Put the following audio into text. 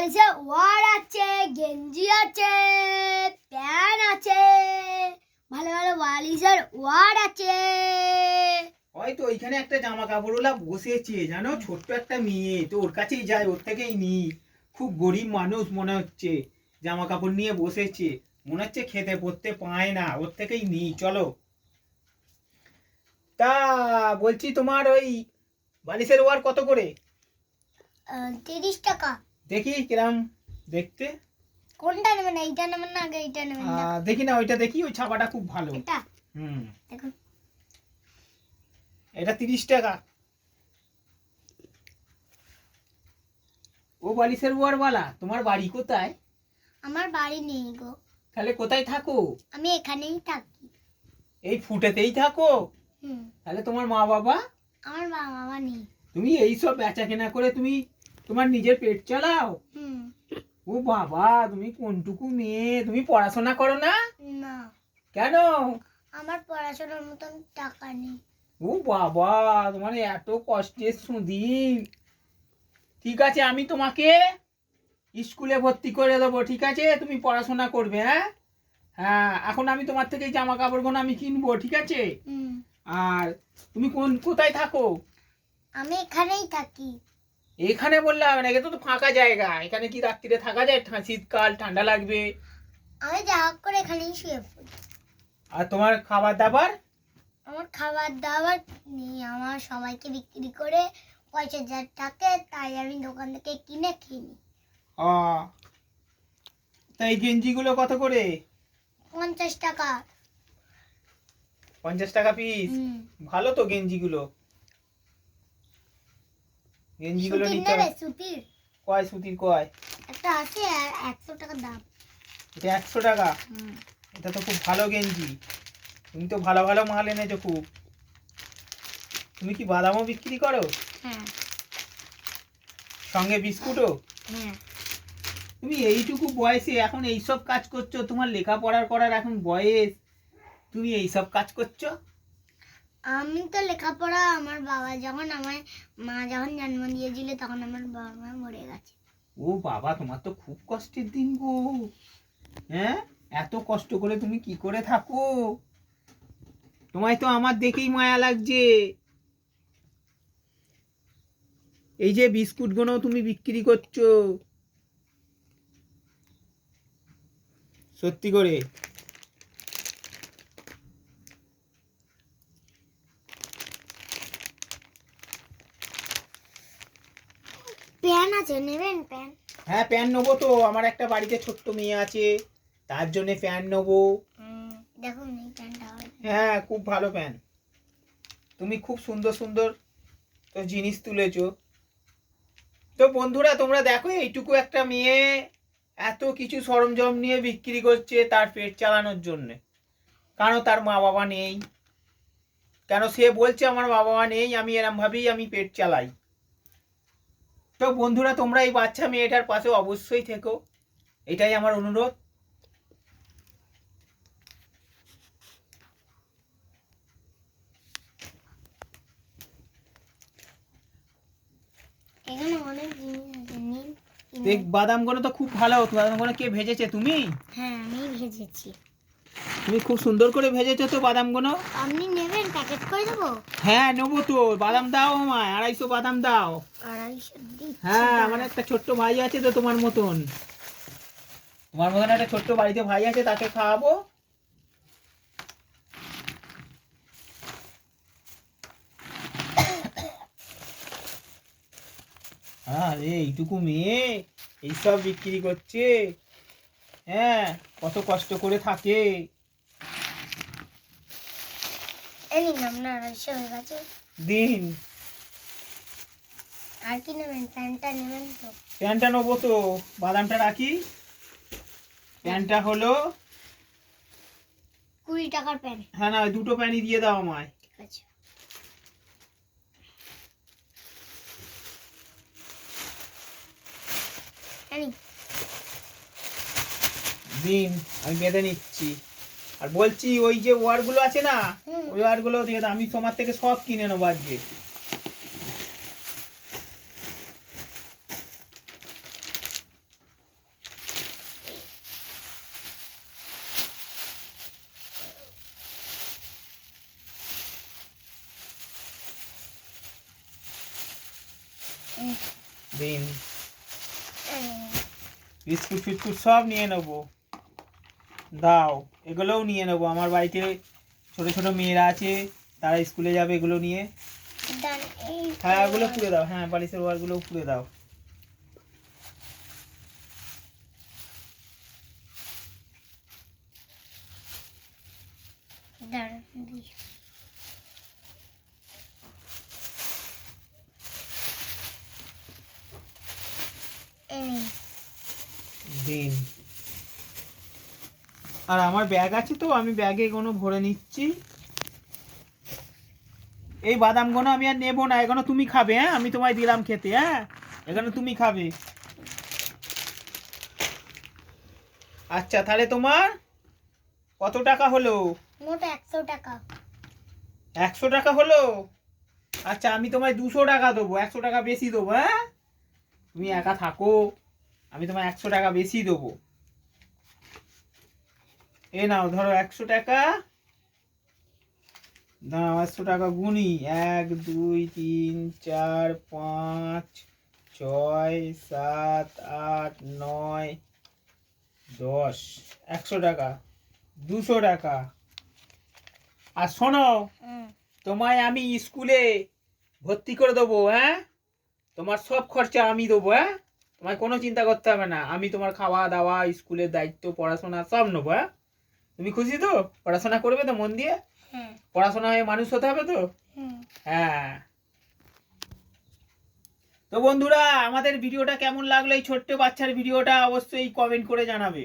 বালিশের ওয়ার আছে গেঞ্জি আছে প্যান আছে ভালো ভালো বালিশের ওয়ার আছে। হয়তো ওইখানে একটা জামা কাপড়ওয়ালা বসেছে জানো? ছোট্ট একটা মেয়ে তো ওর কাছেই যায় ওর থেকেই নি খুব গরিব মানুষ মনে হচ্ছে জামা কাপড় নিয়ে বসেছে। মনে হচ্ছে খেতে পড়তে পায় না ওর থেকেই নি চলো। তা বলছি তোমার ওই বালিশের ওয়ার কত করে? তিরিশ টাকা। দেখি কিরাম দেখতে। কোনটা নেবেন? এইটা নেবেন না? আগে এইটা নেবেন। না দেখি না ওইটা দেখি ওই ছাপাটা খুব ভালো। এটা? হুম। দেখুন এটা তিরিশ টাকা। ও বালিশের ওয়ারওয়ালা তোমার বাড়ি কোথায়? আমার বাড়ি নেই গো। তাহলে কোথায় থাকো? আমি এখানেই থাকি। এই ফুটেতেই থাকো? হুম। তাহলে তোমার মা বাবা? আমার মা বাবা নেই। তুমি এই সব বেচা কেনা করে তুমি তোমার নিজের পেট চালাও। ও বাবা তুমি কোনটুকু মেয়ে? তুমি পড়াশোনা করো না? না। কেন? আমার পড়াশোনার মতন টাকা নেই। ও বাবা তোমার এত কষ্টের সুদিন। ঠিক আছে আমি তোমাকে স্কুলে ভর্তি করে দেবো ঠিক আছে? তুমি পড়াশোনা করবে হ্যাঁ? হ্যাঁ এখন আমি তোমার থেকে জামা কাপড়গুলো আমি কিনবো ঠিক আছে? আর তুমি কোন কোথায় থাকো? আমি এখানেই থাকি। এখানে বললাম না এখানে তো ফাঁকা জায়গা। এখানে কি রাত্রিরে থাকা যায়? শীতকাল ঠান্ডা লাগবে। আমি যা করে এখানেই শুয়ে পড়ি। আর তোমার খাবার দাবার? আমার খাবার দাবার নেই। আমার সবাইকে বিক্রি করে পয়সা যা থাকে তাই আমি দোকান থেকে কিনে কিনি ও তাই গেঞ্জিগুলো কত করে? পঞ্চাশ টাকা। পঞ্চাশ টাকা পিস ভালো তো গেঞ্জিগুলো। গেঞ্জিগুলো নিতে হবে। সুতির? কয় সুতির কয়? একটা আছে আর একশো টাকা দাম। এটা একশো টাকা? এটা তো খুব ভালো গেঞ্জি। তুমি তো ভালো ভালো মাল এনেছো খুব। তুমি কি বাদামও বিক্রি করো? হ্যাঁ। সঙ্গে বিস্কুটও? হ্যাঁ। তুমি এইটুকু বয়সে এখন এইসব কাজ করছ? তোমার লেখাপড়ার করার এখন বয়স। তুমি এইসব কাজ করছ? আমি তো লেখাপড়া, আমার বাবা যখন আমার মা যখন জন্ম দিয়েছিল, তখন আমার বাবা মা মরে গেছে। ও বাবা, তোমার তো খুব কষ্টের দিন গো। হ্যাঁ? এত কষ্ট করে তুমি কি করে থাকো? তোমায় তো আমার দেখেই মায়া লাগছে। এই যে বিস্কুটগুলো তুমি বিক্রি করছ। সত্যি করে প্যান আছে নেবেন প্যান হ্যাঁ প্যান নেব তো আমার একটা বাড়িতে ছোট্ট মেয়ে আছে তার জন্য প্যান নেব। দেখুন এই প্যানটা হ্যাঁ খুব ভালো প্যান তুমি খুব সুন্দর সুন্দর তো জিনিস তুলেছো। তো বন্ধুরা তোমরা দেখো এইটুকু একটা মেয়ে এত কিছু সরঞ্জাম নিয়ে বিক্রি করছে তার পেট চালানোর জন্যে। কারণ তার মা বাবা নেই? কেন সে বলছে আমার বাবা মা নেই আমি এরমভাবেই আমি পেট চালাই। তো বন্ধুরা তোমরা এই বাচ্চা মেয়েটার পাশে অবশ্যই থেকো। এটাই আমার অনুরোধ। দেখ বাদামগুলো তো খুব ভালো বাদামগুলো কে ভেজেছে? তুমি? হ্যাঁ আমি ভেজেছি। তুমি খুব সুন্দর করে ভেজেছো তো বাদামগুলো। আপনি নেবেন প্যাকেট করে দেবো? হ্যাঁ নেব তো। বাদাম দাও আমায় আড়াইশো বাদাম দাও। আড়াইশো হ্যাঁ আমার একটা ছোট্ট ভাই আছে তো তোমার মতন। তোমার মতন একটা ছোট্ট বাড়িতে ভাই আছে তাকে খাওয়াবো। হ্যাঁ রে এইটুকু মেয়ে এইসব বিক্রি করছে। হ্যাঁ। কত কষ্ট করে থাকে। হয়ে দিন। আর কি নেবেন? প্যান্টটা নেবেন তো। প্যানটা নেব তো। বাদামটা রাখি। প্যানটা হলো কুড়ি টাকার প্যান্ট। হ্যাঁ না দুটো প্যানই দিয়ে দাও আমায়। ঠিক আছে। এই নিন। দিন আমি বেঁধে নিচ্ছি। আর বলছি ওই যে ওয়ারগুলো আছে না ওই ওয়ারগুলো ঠিক আছে আমি তোমার থেকে সব কিনে নেব আজকে। দিন। বিস্কুট ফিস্কুট সব নিয়ে নেব। দাও এগুলোও নিয়ে নেব। আমার বাড়িতে ছোট ছোট মেয়েরা আছে তারা স্কুলে যাবে এগুলো নিয়ে। হ্যাঁ ওগুলো পুড়ে দাও। হ্যাঁ বালিশের ওয়ারগুলো পুড়ে দাও। দিন আর আমার ব্যাগ আছে তো আমি ব্যাগে কোনো ভরে নিচ্ছি। এই বাদামগুলো আমি আর নেব না এগুলো তুমি খাবে হ্যাঁ? আমি তোমায় দিলাম খেতে হ্যাঁ? এখানে তুমি খাবে। আচ্ছা তাহলে তোমার কত টাকা হলো? মোট একশো টাকা। একশো টাকা হলো? আচ্ছা আমি তোমায় দুশো টাকা দেবো একশো টাকা বেশি দেবো হ্যাঁ? তুমি একা থাকো আমি তোমায় একশো টাকা বেশি দেবো। এ নাও ধরো একশো টাকা। দাঁড়াও একশো টাকা গুনি এক দুই তিন চার পাঁচ ছয় সাত আট নয় দশ। একশো টাকা দুশো টাকা। আর শোনো তোমায় আমি স্কুলে ভর্তি করে দেবো হ্যাঁ? তোমার সব খরচা আমি দেবো হ্যাঁ? তোমায় কোনো চিন্তা করতে হবে না। আমি তোমার খাওয়া দাওয়া স্কুলের দায়িত্ব পড়াশোনা সব নেব হ্যাঁ? তুমি খুশি তো? পড়াশোনা করবে তো মন দিয়ে? পড়াশোনা হয়ে মানুষ হতে হবে তো? হ্যাঁ। তো বন্ধুরা আমাদের ভিডিওটা কেমন লাগল? এই ছোট্ট বাচ্চার ভিডিওটা অবশ্যই কমেন্ট করে জানাবে।